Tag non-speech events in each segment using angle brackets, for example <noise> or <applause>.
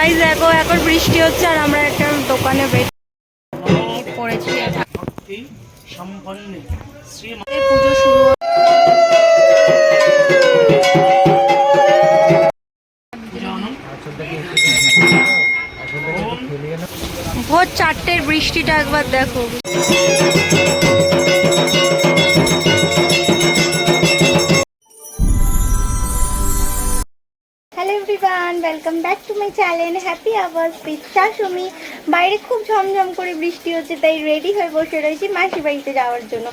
Guys দেখো, এখন বৃষ্টি হচ্ছে আর আমরা একটা দোকানে পড়েছি পুজো শুরু ভোর চারটের বৃষ্টিটা একবার দেখো। Hello everyone welcome back to my channel happy hours with শাশুমি বাইরে খুব ঝমঝম করে বৃষ্টি হচ্ছে, তাই রেডি হয়ে বসে রয়েছি মাসি বাড়িতে যাওয়ার জন্য।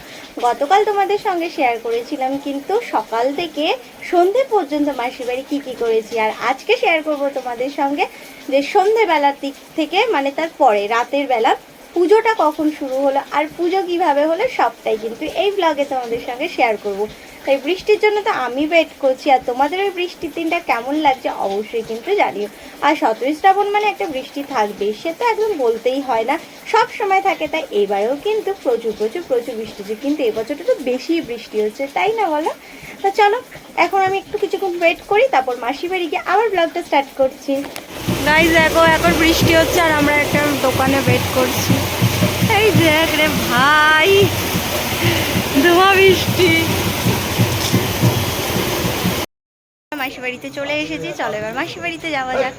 গতকাল তোমাদের সঙ্গে শেয়ার করেছিলাম, কিন্তু সকাল থেকে সন্ধে পর্যন্ত মাসি বাড়ি কী কী করেছি আর আজকে শেয়ার করব তোমাদের সঙ্গে যে সন্ধেবেলার দিক থেকে মানে তার পরে, রাতের বেলা পুজোটা কখন শুরু হলো আর পুজো কীভাবে হলো সবটাই কিন্তু এই ব্লগে তোমাদের সঙ্গে শেয়ার করব। তাই বৃষ্টির জন্য তো আমি ওয়েট করছি। আর তোমাদের ওই বৃষ্টির দিনটা কেমন লাগছে অবশ্যই কিন্তু জানিও। আর সতেরোই শ্রাবণ মানে একটা বৃষ্টি থাকবে সে তো একদম বলতেই হয় না। সব সময় থাকে, তাই এবারেও কিন্তু প্রচুর প্রচুর প্রচুর বৃষ্টি হচ্ছে। কিন্তু এবছরটা তো বেশি বৃষ্টি হচ্ছে, তাই না বলো? তা চলো, এখন আমি একটু কিছুক্ষণ ওয়েট করি, তারপর মাসি বাড়ি গিয়ে আবার ব্লগটা স্টার্ট করছি। গাইজ দেখো, এখন বৃষ্টি হচ্ছে আর আমরা একটা দোকানে ওয়েট করছি। এই দেখ রে ভাই, ধোঁয়া বৃষ্টি। মাসি বাড়িতে চলে এসেছি। চলো এবার মাসি বাড়িতে যাওয়া যাক।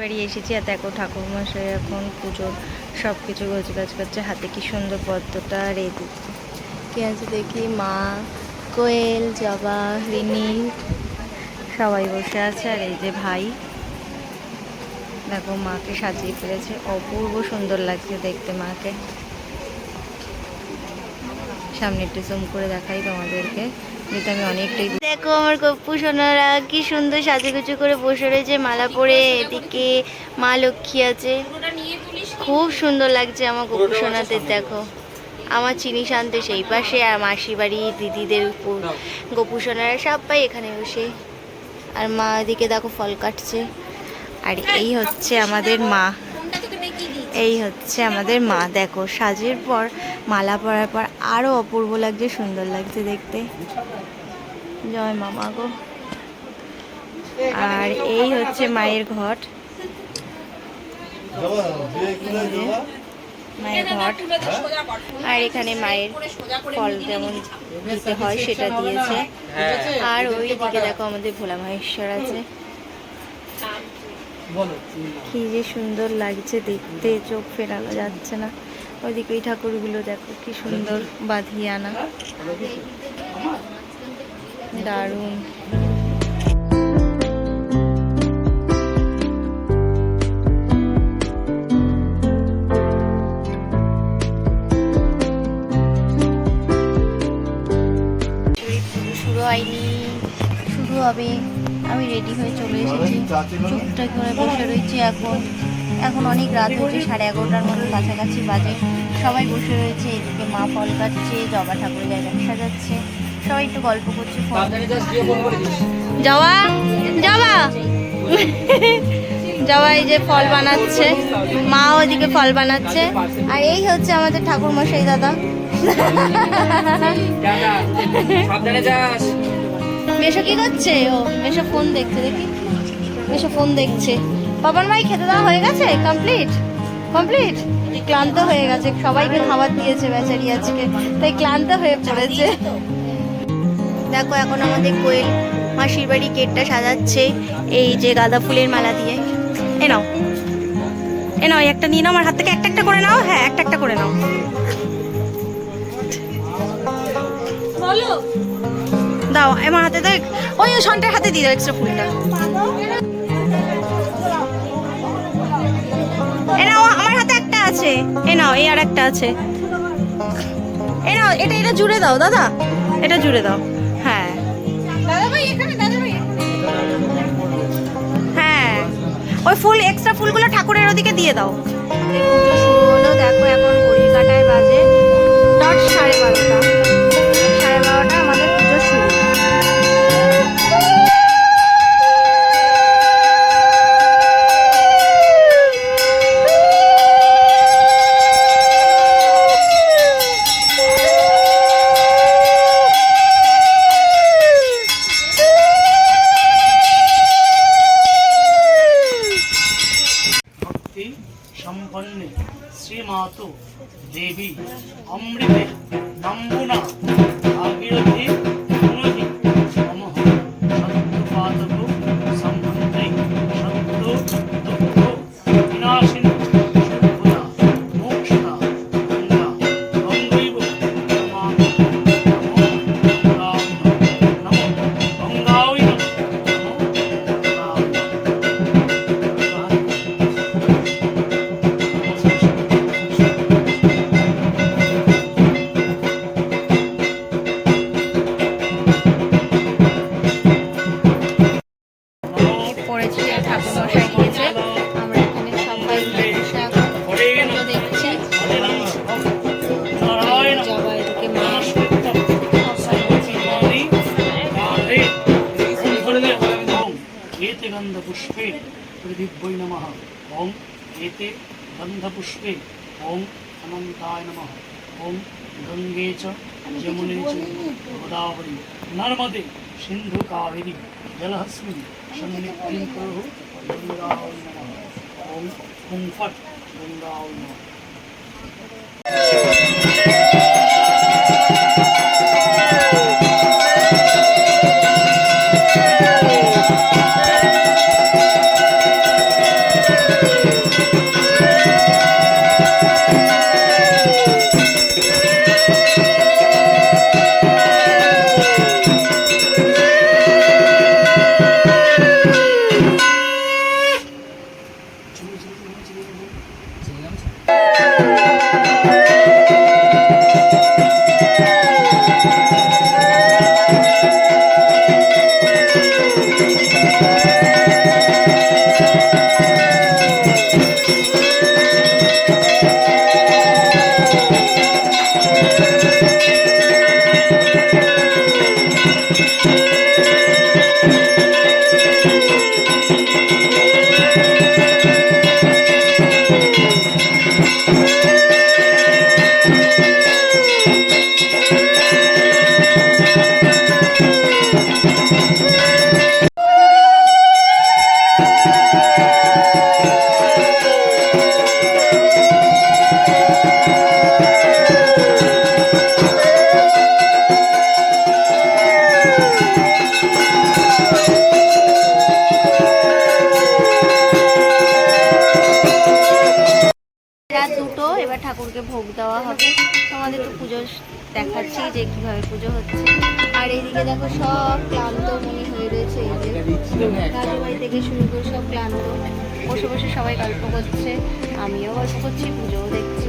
বাড়ি এসেছি আর দেখো ঠাকুর মশাই এখন পুজোর সব কিছু গোছ গাছ করছে। হাতে কি সুন্দর পদ্মটা দিকে কি আছে দেখি? মা, কোয়েল, জবা, রিনি, সবাই বসে আছে। আর এই যে ভাই, দেখো মাকে সাজিয়ে ফেলেছে। অপূর্ব সুন্দর লাগছে দেখতে মাকে। সামনে একটু জুম করে দেখাই তোমাদেরকে। অনেকটাই দেখো আমার গপ্পু সোনারা, কি সুন্দর সাজুগুজু করে বসে রয়েছে, মালা পরে এদিকে মা লক্ষ্মী আছে। খুব সুন্দর লাগছে আমার গপ্পু সোনাদের, দেখো। আমার চিনি শান্ত সেই পাশে, আর মাসি বাড়ি দিদিদের উপর। গপু সোনারা সবাই এখানে বসে। আর মা এদিকে দেখো ফল কাটছে। আর এই হচ্ছে আমাদের মা। এই হচ্ছে আমাদের মা। দেখো, সাজের পর, মালা পরার পর আরও অপূর্ব লাগছে, সুন্দর লাগছে দেখতে। জয় মামা গো। আর এই হচ্ছে মায়ের ঘট। মায়ের ঘট। আর এখানে মায়ের ফল যেমন দিতে হয়, সেটা দিয়েছে। আর ওই দিকে দেখো আমাদের ভোলা মহেশ্বর আছে। কি যে সুন্দর লাগছে দেখতে, চোখ ফেরানো যাচ্ছে না। ওইদিকে ওই ঠাকুরগুলো দেখো, কি সুন্দর বাঁধিয়ে আনা। দারুণ। শুরু হয়নি, শুরু হবে। আমি রেডি হয়ে চলে এসেছি। চুপটা করে বসে রয়েছি এখন। এখন অনেক রাত হয়েছে সাড়ে এগারোটার মতো কাছাকাছি বাজে। সবাই বসে রয়েছে এদিকে মা ফল কাটছে জবা ঠাকুর জায়গা সাজাচ্ছে। সবাই একটু গল্প করছে ফল যাওয়া যাওয়া যাওয়া এই যে ফল বানাচ্ছে। মা ওইদিকে ফল বানাচ্ছে। আর এই হচ্ছে আমাদের ঠাকুর মশাই <laughs> দাদা সাবধানে যাস। মেশো কি করছে? ও মেশো ফোন দেখছে দেখি। মেশো ফোন দেখছে। বাবার মাই খেতে দেওয়া হয়ে গেছে? কমপ্লিট কমপ্লিট ক্লান্ত হয়ে গেছে। সবাইকে খাবার দিয়েছে বেচারি আজকে। তাই ক্লান্ত হয়ে পড়েছে। দেখো এখন আমাদের কোয়েল মাসির বাড়ি গেটটা সাজাচ্ছে এই যে গাঁদা ফুলের মালা দিয়ে। এ নাও। এ নাও একটা নিয়ে নাও। আমার হাত থেকে একটা একটা করে নাও। হ্যাঁ একটা একটা করে নাও। দাও আমার হাতে দেখ। ওই সন্টার হাতে দিয়ে দাও এক্সট্রা ফুলটা। এ নাও আমার হাতে একটা আছে। এ নাও এই আর একটা আছে। এ নাও এটা এটা জুড়ে দাও দাদা। এটা জুড়ে দাও। হ্যাঁ। হ্যাঁ। ওই ফুল এক্সট্রা ফুলগুলো ঠাকুরের ওদিকে দিয়ে দাও। দেখো এখন কাটায় বাজে দশ সাড়ে বারোটা। দেবী অমৃতে পুষ্পে গন্ধপুষ্পে ওম অনন্তায় নম। ওম গঙ্গে চ যমুনে চ গোদাবরী। নর্মদে সিন্ধু কাবেরী জলহস্মিন সন্নিপ্তিম প্রভু গঙ্গায় নম। ওম হুম ফট গঙ্গায় নম। দুটো, এবার ঠাকুরকে ভোগ দেওয়া হবে। তোমাদের পুজো দেখাচ্ছি যে কীভাবে পুজো হচ্ছে। আর এইদিকে দেখো সব ক্লান্ত হয়ে রয়েছে এই বাড়ি থেকে শুরু করে সব ক্লান্ত। বসে বসে সবাই গল্প করছে। আমিও গল্প করছি পুজোও দেখছি।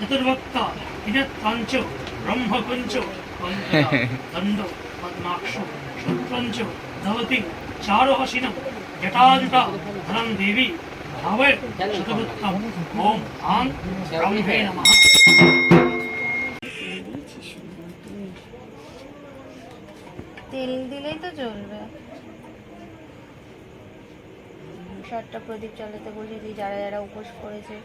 চতুর্ভক্তা ইদত্তাঞ্চ ব্রহ্মকুঞ্চ <laughs> দণ্ড পদ্মাক্ষ ওম আং ব্রহ্মে নমঃ তেল দিলেই তো চলবে সাতটা প্রদীপ জ্বালাতে বসেছি যারা যারা উপোস করেছে।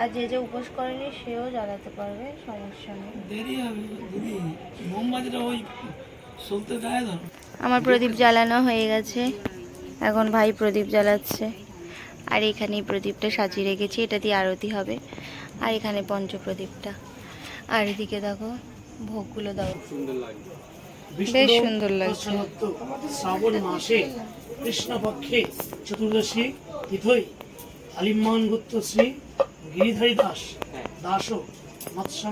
আর যে যে উপোস করেনি সেও জ্বালাতে পারবে সমস্যা নেই। দেরি হবে দিদি। মোমবাতিটা ওই আমার প্রদীপ জ্বালানো হয়ে গেছে। এখন ভাই প্রদীপ জ্বালাচ্ছে। আর এখানে এই প্রদীপটা সাজিয়ে রেখেছি এটা দিয়ে আরতি হবে। আর এখানে পঞ্চপ্রদীপটা। আর এদিকে দেখো ভোগগুলো দাও। বেশ সুন্দর লাগছে। শ্রাবণ মাসে কৃষ্ণপক্ষে চতুর্দশী তিথই আলিম্মান গুপ্ত শ্রী গিরিধারী দাস দাস মৎস্য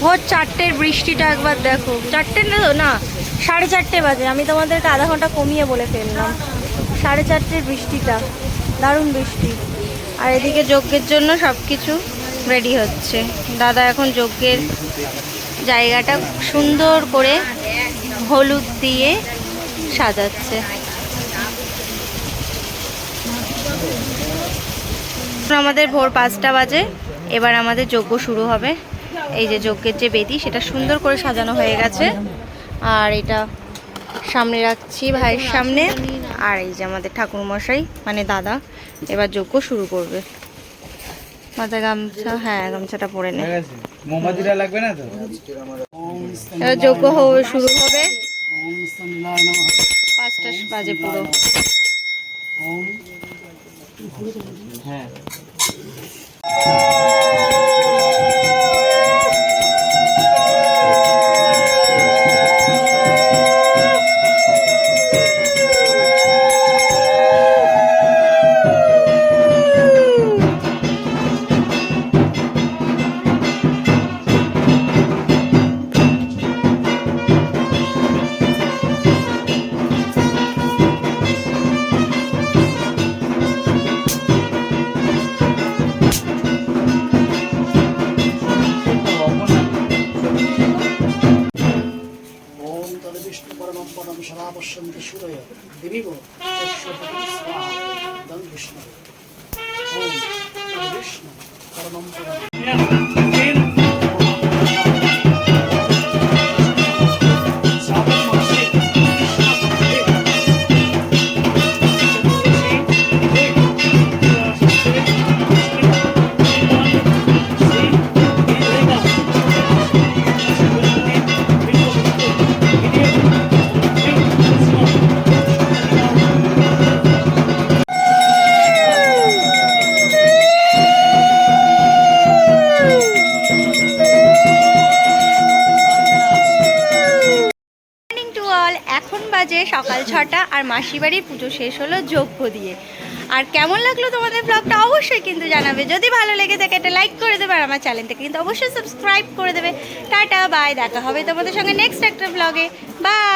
ভোর চারটের বৃষ্টিটা একবার দেখো। চারটে না না সাড়ে চারটে বাজে। আমি তোমাদেরকে আধা ঘণ্টা কমিয়ে বলে ফেললাম। সাড়ে চারটের বৃষ্টিটা। দারুণ বৃষ্টি। আর এদিকে যজ্ঞের জন্য সব কিছু রেডি হচ্ছে। দাদা এখন যজ্ঞের জায়গাটা সুন্দর করে হলুদ দিয়ে সাজাচ্ছে। আমাদের ভোর পাঁচটা বাজে, এবার আমাদের যজ্ঞ শুরু হবে। এই যে যজ্ঞের যে বেদি, সেটা সুন্দর করে সাজানো হয়ে গেছে। আর এটা সামনে রাখছি ভাইয়ের সামনে। আর এই যে আমাদের ঠাকুর মশাই মানে দাদা। এবার যজ্ঞ শুরু করবে। মাথায় গামছা হ্যাঁ গামছাটা পরে নে। মোমবাতিটা লাগবে না তো? এবার যজ্ঞ হবে শুরু হবে। পাঁচটা বাজে পুরো। হ্যাঁ। Кришна. Парамам মাসি বাড়ির পুজো শেষ হলো যজ্ঞ দিয়ে। আর কেমন লাগল তোমাদের ব্লগটা অবশ্যই কিন্তু জানাবে। যদি ভালো লেগে থাকে একটা লাইক করে দেবে আর আমার চ্যানেলটাকে কিন্তু অবশ্যই সাবস্ক্রাইব করে দেবে। টাটা বাই দেখা হবে তোমাদের সঙ্গে নেক্সট একটা ব্লগে বাই